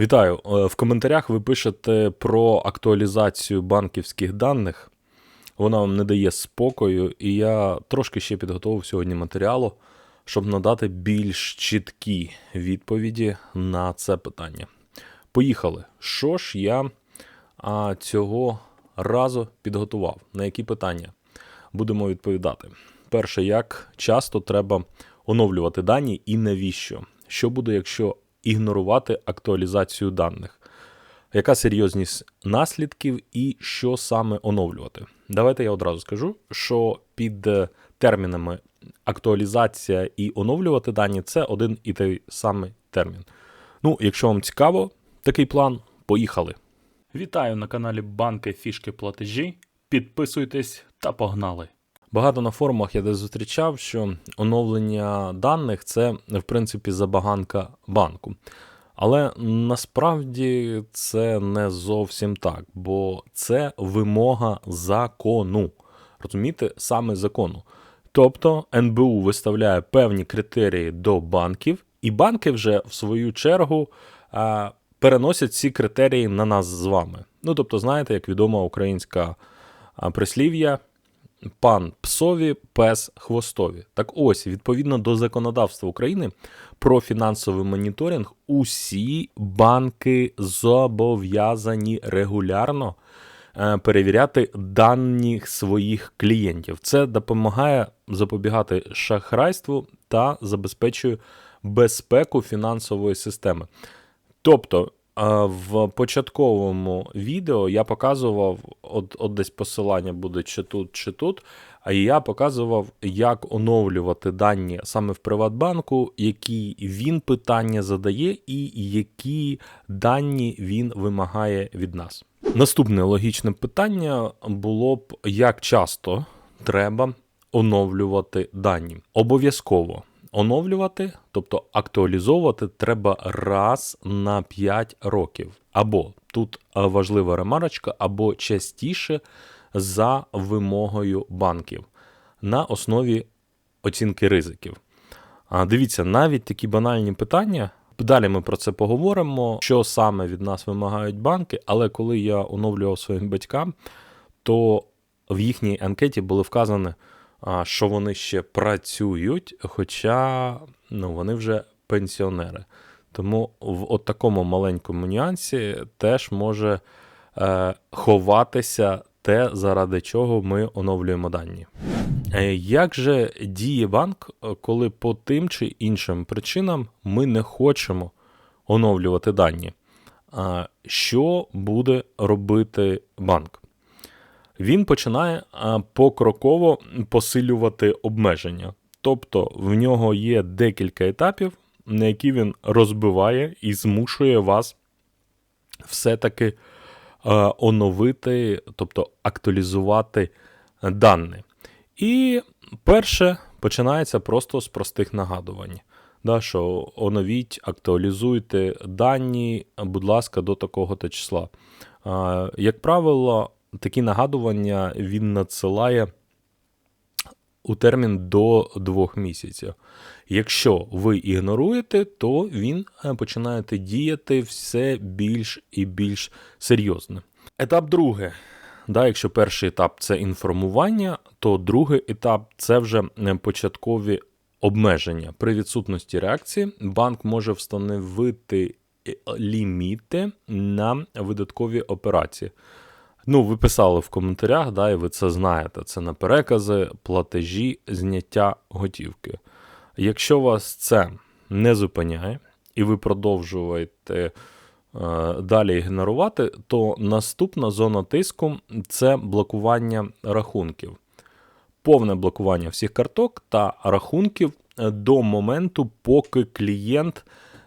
Вітаю. Е, В коментарях ви пишете про актуалізацію банківських даних. Вона вам не дає спокою, і я трошки ще підготував сьогодні матеріалу, щоб надати більш чіткі відповіді на це питання. Поїхали. Що ж я цього разу підготував? На які питання будемо відповідати? Перше, як часто треба оновлювати дані і навіщо? Що буде, якщо ігнорувати актуалізацію даних? Яка серйозність наслідків і що саме оновлювати? Давайте я одразу скажу, що під е, термінами актуалізація і оновлювати дані це один і той самий термін. Ну, якщо вам цікаво такий план, поїхали. Вітаю на каналі Банки Фішки Платежі. Підписуйтесь та погнали. Багато на форумах я десь зустрічав, що оновлення даних це в принципі забаганка банку. Але насправді це не зовсім так, бо це вимога закону. Розумієте, саме закону. Тобто НБУ виставляє певні критерії до банків, і банки вже в свою чергу а, переносять ці критерії на нас з вами. Ну тобто, знаєте, як відома українська прислів'я, пан псові, пес хвостові. Так ось, відповідно до законодавства України про фінансовий моніторинг, усі банки зобов'язані регулярно е, перевіряти дані своїх клієнтів. Це допомагає запобігати шахрайству та забезпечує безпеку фінансової системи. Тобто, в початковому відео я показував, от, от десь посилання буде чи тут, чи тут. А я показував, як оновлювати дані саме в Приватбанку, які він питання задає, і які дані він вимагає від нас. Наступне логічне питання було б, як часто треба оновлювати дані. Обов'язково оновлювати, тобто актуалізовувати треба раз на 5 років. Або тут е, важлива ремарочка, або частіше за вимогою банків на основі оцінки ризиків. Дивіться, навіть такі банальні питання. Далі ми про це поговоримо, що саме від нас вимагають банки. Але коли я оновлював своїм батькам, то в їхній анкеті було вказано, а, що вони ще працюють, хоча ну, вони вже пенсіонери. Тому в от такому маленькому нюансі теж може е, ховатися те, заради чого ми оновлюємо дані. Е, Як же діє банк, коли по тим чи іншим причинам ми не хочемо оновлювати дані? Що буде робити банк? Він починає покроково посилювати обмеження. Тобто в нього є декілька етапів, на які він розбиває і змушує вас все-таки е, оновити, тобто актуалізувати дані. І перше починається просто з простих нагадувань. Да, що оновіть, актуалізуйте дані, будь ласка, до такого-то числа. Як правило, такі нагадування він надсилає у термін до двох місяців. Якщо ви ігноруєте, то він е, починає діяти все більш і більш серйозно. Етап другий. Да, якщо перший етап це інформування, то другий етап це вже е, початкові обмеження. При відсутності реакції банк може встановити е, ліміти на видаткові операції. Ну, ви писали в коментарях, да, і ви це знаєте. Це на перекази, платежі, зняття готівки. Якщо вас це не зупиняє, і ви продовжуєте е, далі ігнорувати, то наступна зона тиску це блокування рахунків. Повне блокування всіх карток та рахунків до моменту, поки клієнт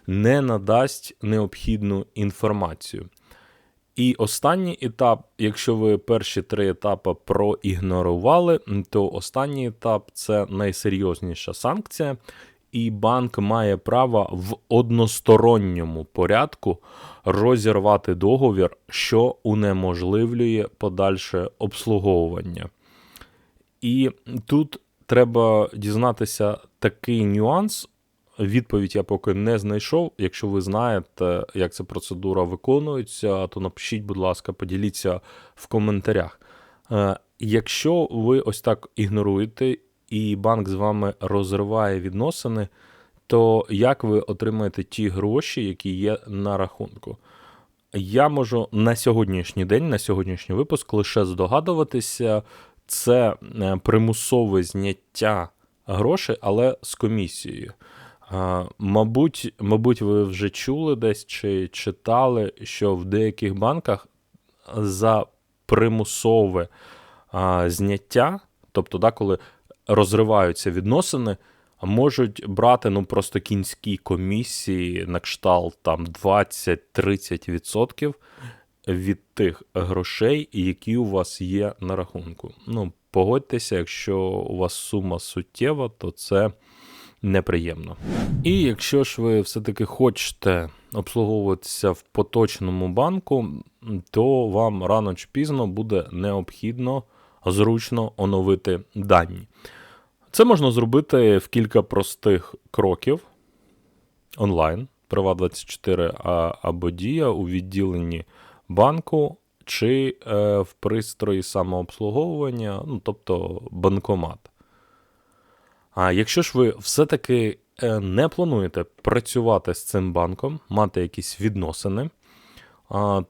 не надасть необхідну інформацію. І останній етап, якщо ви перші три етапи проігнорували, то останній етап це найсерйозніша санкція, і банк має право в односторонньому порядку розірвати договір, що унеможливлює подальше обслуговування. І тут треба дізнатися такий нюанс, відповідь я поки не знайшов. Якщо ви знаєте, як ця процедура виконується, то напишіть, будь ласка, поділіться в коментарях. Е, Якщо ви ось так ігноруєте і банк з вами розриває відносини, то як ви отримаєте ті гроші, які є на рахунку? Я можу на сьогоднішній день, на сьогоднішній випуск лише здогадуватися, це е, примусове зняття грошей, але з комісією. Мабуть, мабуть, ви вже чули десь чи читали, що в деяких банках за примусове а, зняття, тобто, да, коли розриваються відносини, можуть брати ну просто кінські комісії на кшталт там 20-30% від тих грошей, які у вас є на рахунку. Ну, погодьтеся, якщо у вас сума суттєва, то це неприємно. І якщо ж ви все-таки хочете обслуговуватися в поточному банку, то вам рано чи пізно буде необхідно зручно оновити дані. Це можна зробити в кілька простих кроків онлайн, Приват24 або Дія у відділенні банку чи е, в пристрої самообслуговування, ну, тобто банкомат. А якщо ж ви все-таки е, не плануєте працювати з цим банком, мати якісь відносини,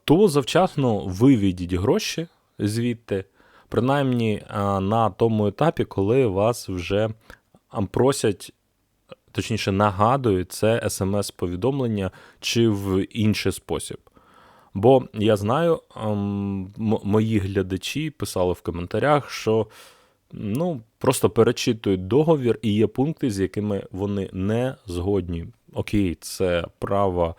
то завчасно виведіть гроші звідти, принаймні на тому етапі, коли вас вже просять, точніше, нагадують це смс-повідомлення чи в інший спосіб. Бо я знаю, ем, мої глядачі писали в коментарях, що ну, просто перечитують договір і є пункти, з якими вони не згодні. Окей, це право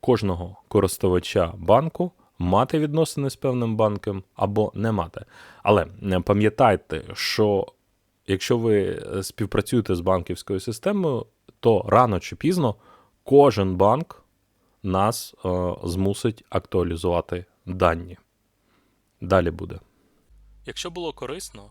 кожного користувача банку мати відносини з певним банком або не мати. Але е, пам'ятайте, що якщо ви е, співпрацюєте з банківською системою, то рано чи пізно кожен банк нас е, змусить актуалізувати дані. Далі буде. Якщо було корисно,